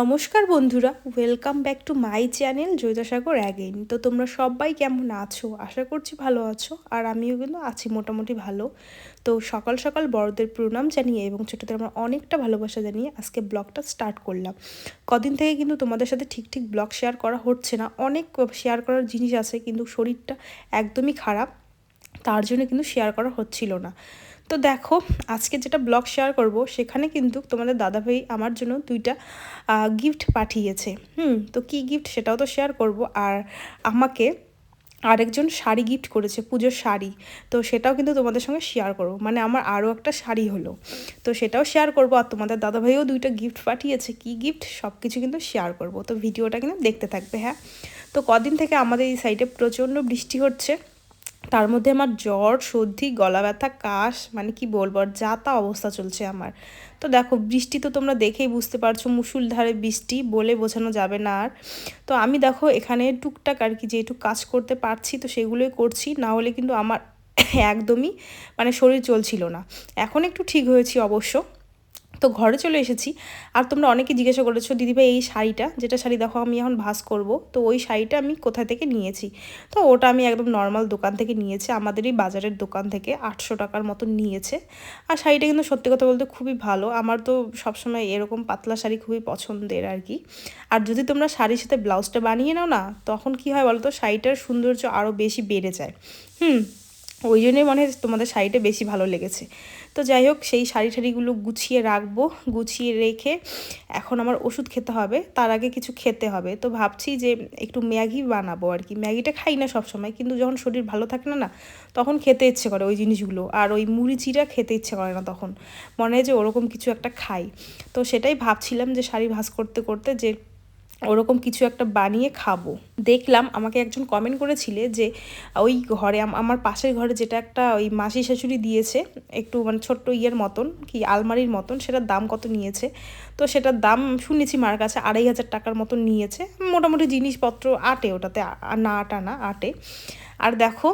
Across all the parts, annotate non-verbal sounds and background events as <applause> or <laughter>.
নমস্কার বন্ধুরা welcome back to my channel Jaitasagar again তো তোমরা সবাই কেমন আছো? আশা করছি ভালো আছো, আর আমিও কিন্তু আছি মোটামুটি ভালো। তো সকাল সকাল বড়দের প্রণাম জানিয়ে এবং ছোটোদের আমার অনেকটা ভালোবাসা জানিয়ে আজকে ব্লগটা স্টার্ট করলাম। কদিন থেকে কিন্তু তোমাদের সাথে ঠিক ঠিক ব্লগ শেয়ার করা হচ্ছে না, অনেক শেয়ার করার জিনিস আছে, কিন্তু শরীরটা একদমই খারাপ, তার জন্য কিন্তু শেয়ার করা হচ্ছিল না। তো দেখো, আজকে যেটা ব্লগ শেয়ার করব, সেখানে কিন্তু তোমাদের দাদাভাই আমার জন্য দুইটা গিফট পাঠিয়েছে। হুম, তো কি গিফট সেটাও তো শেয়ার করব। আর আমাকে আরেকজন শাড়ি গিফট করেছে, পুজোর শাড়ি। তো সেটাও কিন্তু তোমাদের সঙ্গে শেয়ার করব। মানে আমার আরও একটা শাড়ি হলো। তো সেটাও শেয়ার করব। আর তোমাদের দাদাভাইও দুইটা গিফট পাঠিয়েছে। কি গিফট সব কিছু কিন্তু শেয়ার করব। তো ভিডিওটা কিন্তু দেখতে থাকবে হ্যাঁ? তো কদিন থেকে আমাদের এই সাইডে প্রচণ্ড বৃষ্টি হচ্ছে। তার মধ্যে আমার জ্বর, সর্দি, গলা ব্যথা, কাশ মানে কি বলব, আর যা তা অবস্থা চলছে আমার। তো দেখো, বৃষ্টি তো তোমরা দেখেই বুঝতে পারছ মুসুলধারে বৃষ্টি বলে বোঝানো যাবে না আর। তো আমি দেখো, এখানে টুকটাক আর কি যেটুক কাজ করতে পারছি, তো সেগুলোই করছি, না হলে কিন্তু আমার একদমই মানে শরীর চলছিল না। এখন একটু ঠিক হয়েছি অবশ্য। তো ঘরে চলে এসেছি। আর তোমরা অনেকে জিজ্ঞাসা করেছ দিদিভাই এই শাড়িটা, যেটা শাড়ি দেখো, আমি এখন ভাস করব। তো ওই শাড়িটা আমি কোথা থেকে নিয়েছি? তো ওটা আমি একদম নর্মাল দোকান থেকে নিয়েছি। আমাদেরই বাজারের দোকান থেকে আটশো টাকার মতো নিয়েছে। আর শাড়িটা কিন্তু সত্যি কথা বলতে খুবই ভালো। আমার তো সবসময় এরকম পাতলা শাড়ি খুবই পছন্দের আর কি। আর যদি তোমরা শাড়ির সাথে ব্লাউজটা বানিয়ে নাও না, তখন কি হয় বলো তো শাড়িটার সৌন্দর্য আরও বেশি বেড়ে যায়। হুম? ওই জন্যই মনে হয় তোমাদের শাড়িটা বেশি ভালো লেগেছে। তো যাই হোক, সেই শাড়ি ঠাড়িগুলো গুছিয়ে রাখব, গুছিয়ে রেখে এখন আমার ওষুধ খেতে হবে, তার আগে কিছু খেতে হবে। তো ভাবছি যে একটু ম্যাগি বানাবো আর কি। ম্যাগিটা খাই না সবসময়, কিন্তু যখন শরীর ভালো থাকে না না, তখন খেতে ইচ্ছে করে ওই জিনিসগুলো। আর ওই মুড়ি চিরা খেতে ইচ্ছে করে না তখন। মনে হয় যে ওরকম কিছু একটা খাই। তো সেটাই ভাবছিলাম যে শাড়ি ভাজ করতে করতে যে ওরকম কিছু একটা বানিয়ে খাব। দেখলাম আমাকে একজন কমেন্ট করেছিলে যে, ওই ঘরে আমার পাশের ঘরে যেটা একটা ওই মাসি শাশুড়ি দিয়েছে, একটু মানে ছোট্ট ইয়ের মতন, কি আলমারির মতন, সেটার দাম কত নিয়েছে? তো সেটার দাম শুনেছি মার কাছে আড়াই হাজার টাকার মতন নিয়েছে। মোটামুটি জিনিসপত্র আটে ওটাতে না আটা না, আটে। আর দেখো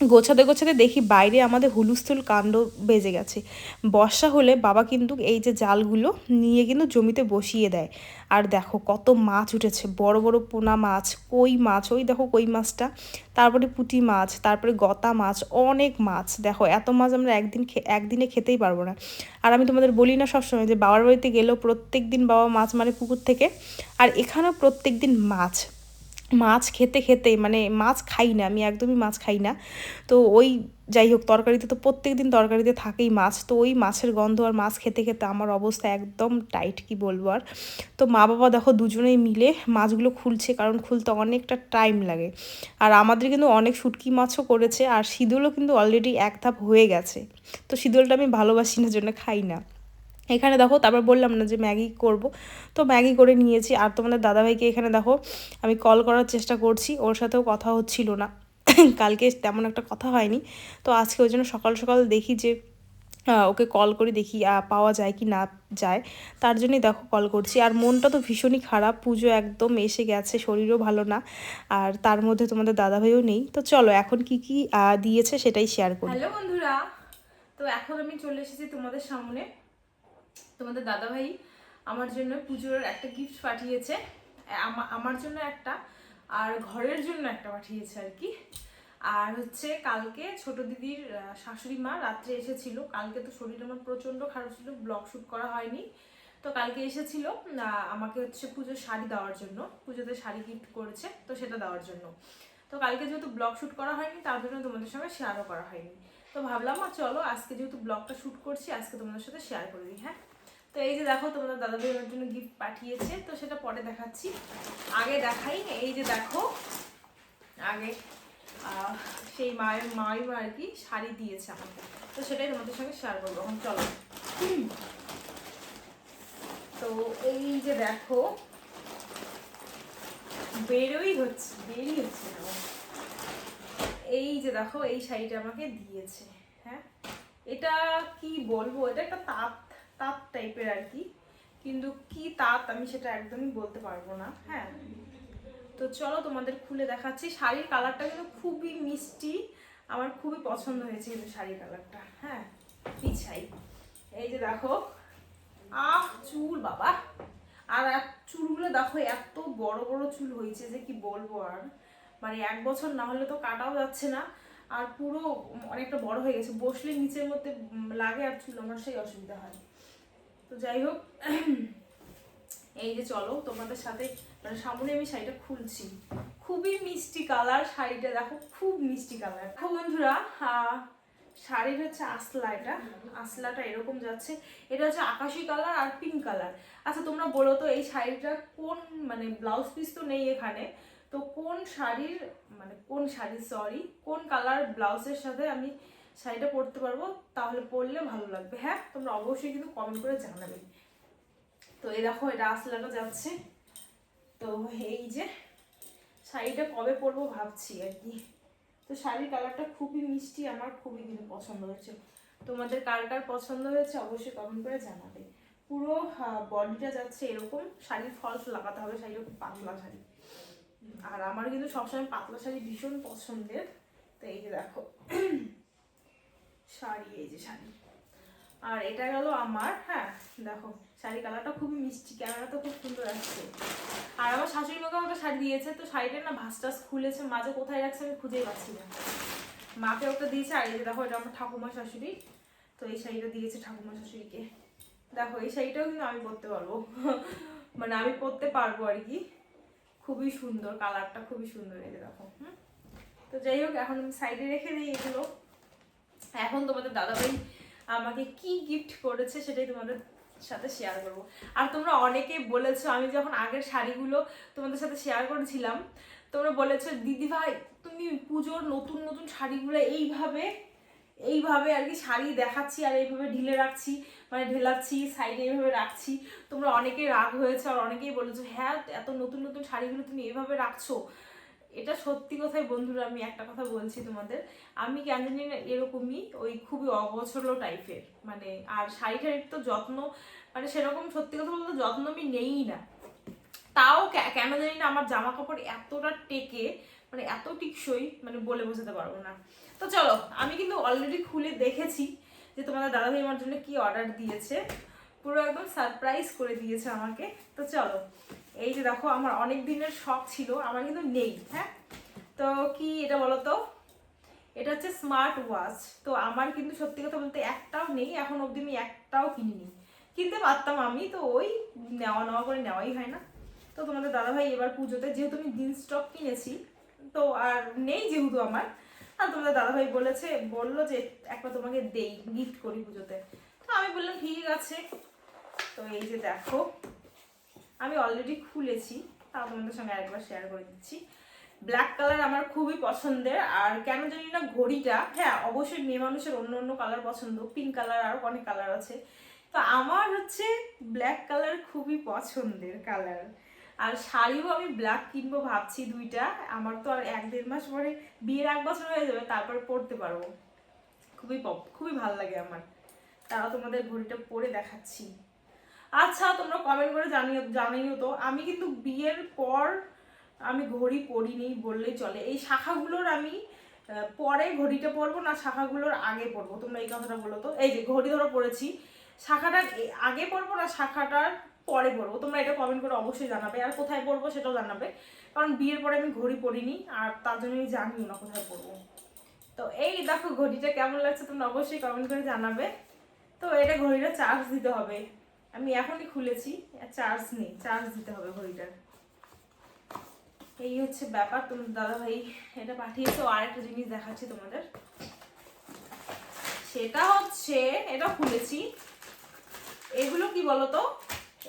গোছাতে গোছাতে দেখি বাইরে আমাদের হুলুস্থুল কাণ্ড বেজে গেছে। বর্ষা হলে বাবা কিন্তু এই যে জালগুলো নিয়ে কিন্তু জমিতে বসিয়ে দেয়। আর দেখো কত মাছ উঠেছে, বড় বড় পোনা মাছ, কই মাছ, ওই দেখো কই মাছটা, তারপরে পুটি মাছ, তারপরে গতা মাছ, অনেক মাছ। দেখো এত মাছ আমরা একদিন একদিনে খেতেই পারব না। আর আমি তোমাদের বলি না সবসময় যে বাবার বাড়িতে গেলেও প্রত্যেক দিন বাবা মাছ মারে পুকুর থেকে। আর এখানেও প্রত্যেক দিন মাছ। মাছ খেতে খেতে মানে মাছ খাই না, আমি একদমই মাছ খাই না। তো ওই যাই হোক, তরকারিতে তো প্রত্যেক দিন তরকারিতে থাকেই মাছ, তো ওই মাছের গন্ধ আর মাছ খেতে খেতে আমার অবস্থা একদম টাইট, কি বলব আর। তো মা বাবা দেখো দুজনেই মিলে মাছগুলো খুলছে, কারণ খুলতে অনেকটা টাইম লাগে। আর আমাদের কিন্তু অনেক শুটকি মাছও করেছে, আর শীতলও কিন্তু অলরেডি এক ধাপ হয়ে গেছে। তো শীতলটা আমি ভালোবাসি না জন্য খাই না। এখানে দেখো, তারপর বললাম না যে ম্যাগি করব। তো ম্যাগি করে নিয়েছি। আর তোমাদের দাদাভাইকে এখানে দেখো, আমি কল করার চেষ্টা করছি। ওর সাথেও কথা হচ্ছিল না। <coughs> কালকে তেমন একটা কথা হয়নি। তো আজকে ওই জন্য সকাল সকাল দেখি যে ওকে কল করে, দেখি পাওয়া যায় কি না যায়। তার জন্যই দেখো কল করছি। আর মনটা তো ভীষণই খারাপ। পুজো একদম এসে গেছে, শরীরও ভালো না। আর তার মধ্যে তোমাদের দাদাভাইও নেই। তো চলো, এখন কি কি দিয়েছে সেটাই শেয়ার করি। হ্যালো বন্ধুরা। তো এখন আমি চলে এসেছি তোমাদের সামনে। তোমাদের দাদাভাই আমার জন্য পুজোর একটা গিফট পাঠিয়েছে। আমার জন্য একটা আর ঘরের জন্য একটা পাঠিয়েছে আর কি। আর হচ্ছে কালকে ছোট দিদির শাশুড়ি মা রাত্রে এসেছিল। কালকে তো শরীর আমার প্রচণ্ড খারাপ ছিল ব্লগ শ্যুট করা হয়নি। তো কালকে এসেছিল আমাকে হচ্ছে পুজোর শাড়ি দেওয়ার জন্য, পুজোতে শাড়ি গিফট করেছে, তো সেটা দেওয়ার জন্য। তো কালকে যেহেতু ব্লগ শ্যুট করা হয়নি, তার জন্য তোমাদের সঙ্গে শেয়ারও করা হয়নি। তো ভাবলাম চলো আজকে যেহেতু ব্লগটা শ্যুট করছি, আজকে তোমাদের সাথে শেয়ার করে দিই হ্যাঁ? তো এই যে দেখো, তোমাদের দাদা ভাইয়ের জন্য গিফট পাঠিয়েছে, তো সেটা পরে দেখাচ্ছি। আগে দেখাই, এই যে দেখো, আগে সেই মায়ের মাই আর কি শাড়ি দিয়েছে আমাকে। তো সেটাই তোমাদের সঙ্গে শেয়ার করব। এখন চলো। তো এই যে দেখো, বেরোই হচ্ছে, বেরই হচ্ছে এই যে দেখো, এই শাড়িটা আমাকে দিয়েছে হ্যাঁ? এটা কি বলব? এটা একটা তাঁত তাঁত টাইপের আর কি। কিন্তু কি তাঁত আমি সেটা একদমই বলতে পারব না হ্যাঁ? তো চলো তোমাদের খুলে দেখাচ্ছি। শাড়ির কালারটা কিন্তু খুবই মিষ্টি। আমার খুবই পছন্দ হয়েছে কিন্তু শাড়ির কালারটা হ্যাঁ? পিছাই এই যে দেখো। আহ, চুল বাবা। আর চুলগুলো দেখো, এত বড় বড় চুল হয়েছে যে কি বলব আর। মানে এক বছর না হলে তো কাটাও যাচ্ছে না। আর পুরো অনেকটা বড় হয়ে গেছে। বসলে নিচের মধ্যে লাগে আর চুল, আমার সেই অসুবিধা হয়। যাই হোক, <clears throat> এই যে চলো, তোমাদের সাথে মানে সামনে আমি শাড়িটা খুলছি। খুবই মিষ্টি কালার, শাড়িটা দেখো, খুব মিষ্টি কালার। দেখো বন্ধুরা শাড়ির হচ্ছে আসলা এটা। আসলাটা এরকম যাচ্ছে। এটা হচ্ছে আকাশি কালার আর পিঙ্ক কালার। আচ্ছা তোমরা বলো তো, এই শাড়িটা কোন মানে ব্লাউজ পিস তো নেই এখানে। তো কোন শাড়ির মানে কোন শাড়ি সরি কোন কালার ব্লাউজের সাথে আমি শাড়িটা পরতে পারব, তাহলে পরলে ভালো লাগবে। হ্যাঁ তোমরা অবশ্যই কিন্তু কমেন্ট করে জানাবে। তো এই দেখো, এটা আসলাটা যাচ্ছে। তো এই যে, শাড়িটা কবে পরবো ভাবছি আর কি। তো শাড়ির কালারটা খুবই মিষ্টি, আমার খুবই কিন্তু পছন্দ হয়েছে। তোমাদের কার কার পছন্দ হয়েছে অবশ্যই কমেন্ট করে জানাবে। পুরো বডিটা যাচ্ছে এরকম, শাড়ির ফলস লাগাতে হবে শাড়িটা খুব পাতলা শাড়ি। আর আমার কিন্তু সবসময় পাতলা শাড়ি ভীষণ পছন্দের। তো এই যে দেখো শাড়ি, এই যে শাড়ি। আর এটা গেল আমার হ্যাঁ দেখো শাড়ি কালারটা খুবই মিষ্টি ক্যামেরা তো খুব সুন্দর আসছে। আর আমার শাশুড়ি মাকে একটা শাড়ি দিয়েছে, তো শাড়িটা না ভাস টাস খুলেছে মাঝে কোথায় রাখছে আমি খুঁজেই পাচ্ছি না। মাকে ওটা দিয়েছে, আর এই যে দেখো, এটা আমার ঠাকুমা শাশুড়ি, তো এই শাড়িটা দিয়েছে ঠাকুমা শাশুড়িকে। দেখো, এই শাড়িটাও কিন্তু আমি পরতে পারব। মানে আমি পরতে পারব আর কি। খুবই সুন্দর, কালারটা খুবই সুন্দর এই দেখো, হুম। তো যাই হোক, এখন আমি সাইডে রেখে দিই এগুলো। এখন তোমাদের দাদাভাই আমাকে কি গিফট করেছে সেটাই তোমাদের সাথে শেয়ার করব। আর তোমরা অনেকে বলেছ, আমি যখন আগের শাড়িগুলো তোমাদের সাথে শেয়ার করেছিলাম, তোমরা বলেছ দিদি ভাই তুমি পুজোর নতুন নতুন শাড়িগুলো এইভাবে এইভাবে আর কি শাড়ি দেখাচ্ছি আর এইভাবে ঢিলে রাখছি মানে ঢেলাচ্ছি সাইডে এইভাবে রাখছি। তোমরা অনেকে রাগ হয়েছে, আর অনেকেই বলেছ হ্যাঁ এত নতুন নতুন শাড়িগুলো তুমি এইভাবে রাখছো। এটা সত্যি কথাই বন্ধুরা, আমি একটা কথা বলছি তোমাদের। আমি কেন জানি না এরকমই ওই খুবই অগোছলো টাইপের মানে আর শাড়ি টাড়ির তো যত্ন মানে সেরকম সত্যি কথা বলতে যত্ন আমি নেই না। তাও কেন জানি না আমার জামা কাপড় এতটা টেকে মানে এত টিকসই মানে বলে বোঝাতে পারব না। তো চলো, আমি কিন্তু অলরেডি খুলে দেখেছি যে তোমাদের দাদাভাই আমার জন্য কি অর্ডার দিয়েছে। পুরো একদম সারপ্রাইজ করে দিয়েছে আমাকে। তো চলো এই যে দেখো, আমার অনেক দিনের শখ ছিল, আমার কিন্তু নেই হ্যাঁ? তো কি এটা বলো তো? এটা হচ্ছে স্মার্ট ওয়াচ তো আমার কিন্তু সত্যি কথা বলতে একটাও নেই, এখন অবধি আমি একটাও কিনিনি। কিনতে পারতাম আমি, তো ওই নেওয়া নেওয়া করে নেওয়াই হয় না। তো তোমাদের দাদাভাই এবার পুজোতে, যেহেতু আমি জিন্স টপ কিনেছি, তো আর নেই যেহেতু আমার, আর তোমাদের দাদাভাই বলেছে, বলল যে একবার তোমাকে দেই গিফট করি পুজোতে। তো আমি বললাম, ঠিক আছে। তো এই যে দেখো আমি অলরেডি খুলেছি তাও তোমাদের সঙ্গে আরেকবার শেয়ার করে দিচ্ছি। ব্ল্যাক কালার আমার খুবই পছন্দের, আর কেন জানি না ঘড়িটা হ্যাঁ অবশ্যই মেয়ে মানুষের অন্য অন্য কালার পছন্দ পিঙ্ক কালার আরও অনেক কালার আছে। তো আমার হচ্ছে ব্ল্যাক কালার খুবই পছন্দের কালার আর শাড়িও আমি ব্ল্যাক কিনবো ভাবছি দুইটা, আমার তো আর এক দেড় মাস পরে বিয়ের এক বছর হয়ে যাবে, তারপর পরতে পারব। খুবই খুবই ভালো লাগে আমার। তারা তোমাদের ঘড়িটা পরে দেখাচ্ছি। আচ্ছা তোমরা কমেন্ট করে জানিও জানিও তো। আমি কিন্তু বিয়ের পর আমি ঘড়ি পরিনি বললেই চলে। এই শাখাগুলোর আমি পরে ঘড়িটা পরবো না, শাখাগুলোর আগে পরবো। তোমরা এই কথাটা বলো তো? এই যে ঘড়ি ধরো পড়েছি শাখাটার আগে পরবো না, শাখাটার পরে পরবো? তোমরা এটা কমেন্ট করে অবশ্যই জানাবে। আর কোথায় পরবো সেটাও জানাবে। কারণ বিয়ের পরে আমি ঘড়ি পরিনি, আর তার জন্য আমি জানিও না কোথায় পরবো। তো এই দেখো ঘড়িটা কেমন লাগছে, তোমরা অবশ্যই কমেন্ট করে জানাবে। তো এটা ঘড়িটা চার্জ দিতে হবে। আমি এখনই খুলেছি চার্জ নেই চার্জ দিতে হবে ঘড়িটার। এই হচ্ছে ব্যাপার তোমার দাদা ভাই এটা পাঠিয়েছো আর একটা জিনিস দেখাচ্ছি তোমাদের। সেটা হচ্ছে, এটা খুলেছি। এগুলো কি বলতো?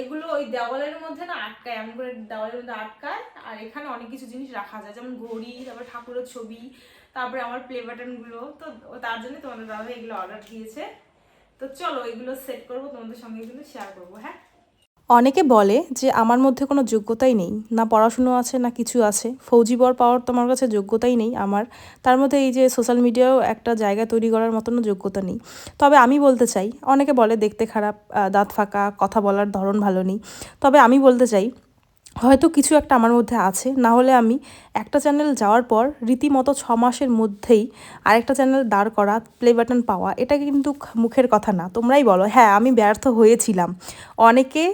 এগুলো ওই দেওয়ালের মধ্যে না আটকায়, এমন করে দেওয়ালের মধ্যে আটকায়, আর এখানে অনেক কিছু জিনিস রাখা যায় যেমন ঘড়ি, তারপরে ঠাকুরের ছবি, তারপরে আমার প্লে বাটনগুলো তো তার জন্য তোমাদের দাদা এগুলো অর্ডার দিয়েছে। তো চলো এগুলো সেট করব, তোমাদের সঙ্গে কিন্তু শেয়ার করব হ্যাঁ? অনেকে বলে যে আমার মধ্যে কোনো যোগ্যতাই নেই, না পড়াশুনো আছে, না কিছু আছে। ফৌজি বর পাওয়ার তো আমার কাছে যোগ্যতাই নেই আমার। তার মধ্যে এই যে সোশ্যাল মিডিয়াও একটা জায়গা তৈরি করার মতনও যোগ্যতা নেই। তবে আমি বলতে চাই, অনেকে বলে দেখতে খারাপ দাঁত ফাঁকা, কথা বলার ধরন ভালো নেই। তবে আমি বলতে চাই হয়তো কিছু একটা আমার মধ্যে আছে। না হলে আমি একটা চ্যানেল যাওয়ার পর রীতিমতো ছ মাসের মধ্যেই আরেকটা চ্যানেল দাঁড় করা প্লে বাটন পাওয়া, এটা কিন্তু মুখের কথা না। তোমরাই বলো হ্যাঁ আমি ব্যর্থ হয়েছিলাম। অনেকে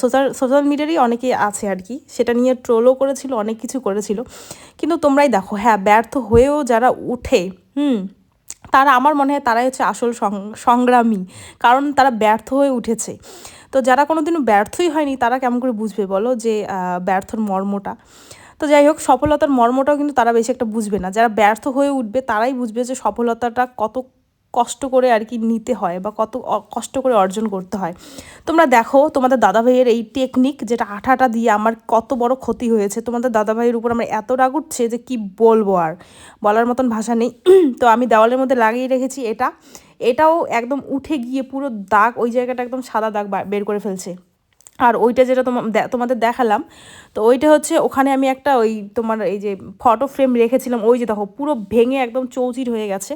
সোশ্যাল সোশ্যাল মিডিয়ারই অনেকে আছে আর কি। সেটা নিয়ে ট্রোলও করেছিল, অনেক কিছু করেছিল। কিন্তু তোমরাই দেখো হ্যাঁ ব্যর্থ হয়েও যারা উঠে, হুম তারা আমার মনে হয় তারাই হচ্ছে আসল সংগ্রামী। কারণ তারা ব্যর্থ হয়ে উঠেছে। তো যারা কোনোদিনও ব্যর্থই হয়নি, তারা কেমন করে বুঝবে বলো যে ব্যর্থর মর্মটা? তো যাই হোক, সফলতার মর্মটাও কিন্তু তারা বেশি একটা বুঝবে না। যারা ব্যর্থ হয়ে উঠবে, তারাই বুঝবে যে সফলতাটা কত কষ্ট করে আর কি নিতে হয় বা কত কষ্ট করে অর্জন করতে হয়। তোমরা দেখো, তোমাদের দাদা ভাইয়ের এই টেকনিক যেটা আঠাটা দিয়ে আমার কত বড় ক্ষতি হয়েছে, তোমাদের দাদা ভাইয়ের উপর আমার এত রাগ উঠছে যে কি বলব আর? বলার মতন ভাষা নেই। <clears throat> তো আমি দেওয়ালের মধ্যে লাগিয়ে রেখেছি এটা। এটাও একদম উঠে গিয়ে পুরো দাগ, ওই জায়গাটা একদম সাদা দাগ বের করে ফেলছে। আর ওইটা যেটা তোমার তোমাদের দেখালাম, তো ওইটা হচ্ছে ওখানে আমি একটা ওই তোমার এই যে ফটো ফ্রেম রেখেছিলাম, ওই যে দেখো, পুরো ভেঙে একদম চৌচির হয়ে গেছে।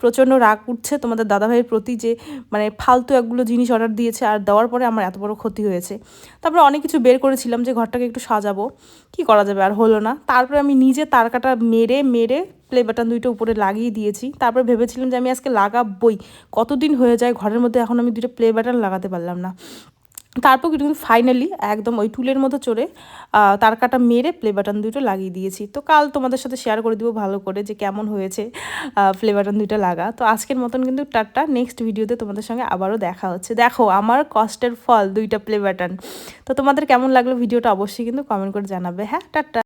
প্রচণ্ড রাগ উঠছে তোমাদের দাদাভাইয়ের প্রতি যে মানে ফালতু একগুলো জিনিস অর্ডার দিয়েছে আর দেওয়ার পরে আমার এত বড় ক্ষতি হয়েছে। তারপরে অনেক কিছু বের করেছিলাম যে ঘরটাকে একটু সাজাবো, কি করা যাবে আর হলো না। তারপরে আমি নিজে তারকাটা মেরে মেরে প্লে বাটন দুইটা উপরে লাগিয়ে দিয়েছি। তারপরে ভেবেছিলাম যে আমি আজকে লাগাবই। কতদিন হয়ে যায় ঘরের মধ্যে, এখন আমি দুটো প্লে বাটন লাগাতে পারলাম না। তারপর কিন্তু ফাইনালি একদম ওই টুলের মতো চড়ে তার কাটা মেরে প্লে বাটন দুটো লাগিয়ে দিয়েছি। তো কাল তোমাদের সাথে শেয়ার করে দিব ভালো করে যে কেমন হয়েছে প্লে বাটন দুটো লাগা। তো আজকের মতন কিন্তু টাটা নেক্সট ভিডিওতে তোমাদের সঙ্গে আবারও দেখা হচ্ছে। দেখো, আমার কষ্টের ফল দুইটা প্লে বাটন তো তোমাদের কেমন লাগল ভিডিওটা অবশ্যই কিন্তু কমেন্ট করে জানাবে। হ্যাঁ টাটা।